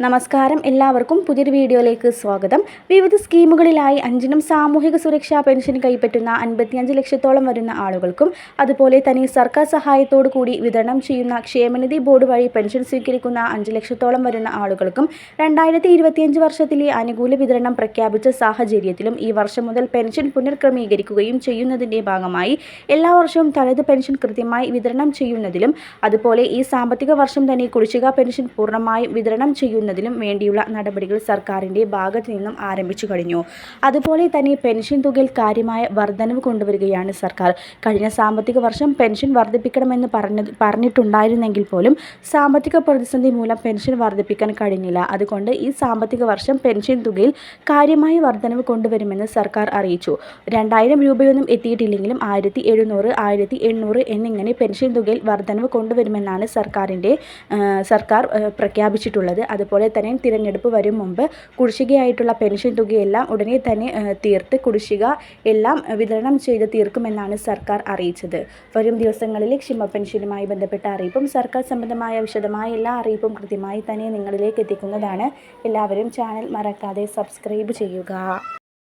നമസ്കാരം. എല്ലാവർക്കും പുതിയൊരു വീഡിയോയിലേക്ക് സ്വാഗതം. വിവിധ സ്കീമുകളിലായി അഞ്ചിനും സാമൂഹിക സുരക്ഷാ പെൻഷൻ കൈപ്പറ്റുന്ന അൻപത്തിയഞ്ച് ലക്ഷത്തോളം വരുന്ന ആളുകൾക്കും അതുപോലെ തന്നെ സർക്കാർ സഹായത്തോടു കൂടി വിതരണം ചെയ്യുന്ന ക്ഷേമനിധി ബോർഡ് വഴി പെൻഷൻ സ്വീകരിക്കുന്ന അഞ്ച് ലക്ഷത്തോളം വരുന്ന ആളുകൾക്കും രണ്ടായിരത്തി ഇരുപത്തിയഞ്ച് വർഷത്തിലെ അനുകൂല വിതരണം പ്രഖ്യാപിച്ച സാഹചര്യത്തിലും ഈ വർഷം മുതൽ പെൻഷൻ പുനർക്രമീകരിക്കുകയും ചെയ്യുന്നതിന്റെ ഭാഗമായി എല്ലാ വർഷവും തനത് പെൻഷൻ കൃത്യമായി വിതരണം ചെയ്യുന്നതിലും അതുപോലെ ഈ സാമ്പത്തിക വർഷം തന്നെ കുടിശ്ശിക പെൻഷൻ പൂർണമായും വിതരണം ചെയ്യുന്നതിലും വേണ്ടിയുള്ള നടപടികൾ സർക്കാരിന്റെ ഭാഗത്തു നിന്നും ആരംഭിച്ചു കഴിഞ്ഞു. അതുപോലെ തന്നെ പെൻഷൻ തുകയിൽ കാര്യമായ വർധനവ് കൊണ്ടുവരികയാണ് സർക്കാർ. കഴിഞ്ഞ സാമ്പത്തിക വർഷം പെൻഷൻ വർദ്ധിപ്പിക്കണമെന്ന് പറഞ്ഞ പറഞ്ഞിട്ടുണ്ടായിരുന്നെങ്കിൽ പോലും സാമ്പത്തിക പ്രതിസന്ധി മൂലം പെൻഷൻ വർദ്ധിപ്പിക്കാൻ കഴിഞ്ഞില്ല. അതുകൊണ്ട് ഈ സാമ്പത്തിക വർഷം പെൻഷൻ തുകയിൽ കാര്യമായ വർധനവ് കൊണ്ടുവരുമെന്ന് സർക്കാർ അറിയിച്ചു. രണ്ടായിരം രൂപയൊന്നും എത്തിയിട്ടില്ലെങ്കിലും ആയിരത്തി എഴുന്നൂറ് ആയിരത്തി എണ്ണൂറ് എന്നിങ്ങനെ പെൻഷൻ തുകയിൽ വർധനവ് കൊണ്ടുവരുമെന്നാണ് സർക്കാരിന്റെ സർക്കാർ പ്രഖ്യാപിച്ചിട്ടുള്ളത്. അതുപോലെ തന്നെ തിരഞ്ഞെടുപ്പ് വരും മുമ്പ് കുടിശ്ശികയായിട്ടുള്ള പെൻഷൻ തുകയെല്ലാം ഉടനെ തന്നെ തീർത്ത് കുടിശ്ശിക എല്ലാം വിതരണം ചെയ്ത് തീർക്കുമെന്നാണ് സർക്കാർ അറിയിച്ചത്. വരും ദിവസങ്ങളിൽ ക്ഷമ പെൻഷനുമായി ബന്ധപ്പെട്ട അറിയിപ്പും സർക്കാർ സംബന്ധമായ വിശദമായ എല്ലാ അറിയിപ്പും കൃത്യമായി തന്നെ നിങ്ങളിലേക്ക് എത്തിക്കുന്നതാണ്. എല്ലാവരും ചാനൽ മറക്കാതെ സബ്സ്ക്രൈബ് ചെയ്യുക.